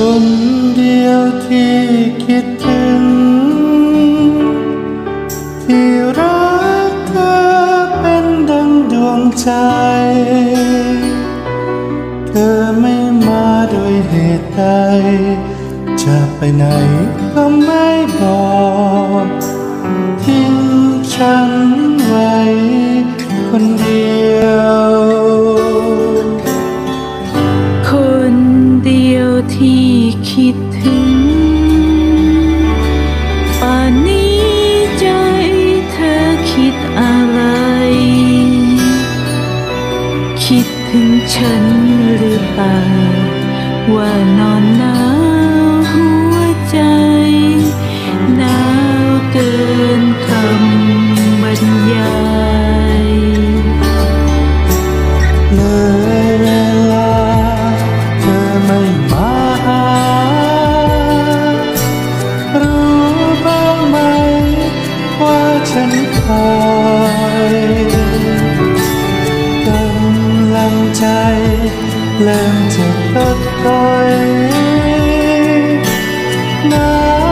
คนเดียวที่คิดถึง ที่รักเธอเป็นดังดวงใจ เธอไม่มาโดยเหตุใดจะไปไหนก็ไม่บอก คิดถึงป่นนี้ใจเธอคิดอะไร คิดถึงฉันหรือเปล่า ว่านอนหนาวหัวใจหนาวเกินคำบรรยาย อยกำลังใจเริ่มจะลดถอยน้ำ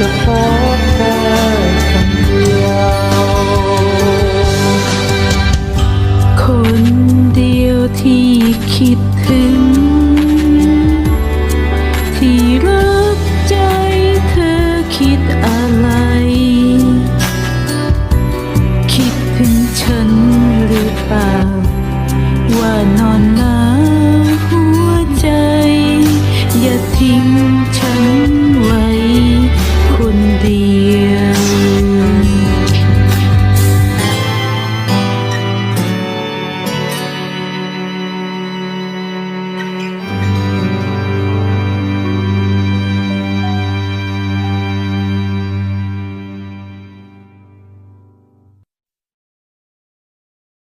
จะพบได้คนเดียว คนเดียวที่คิดถึง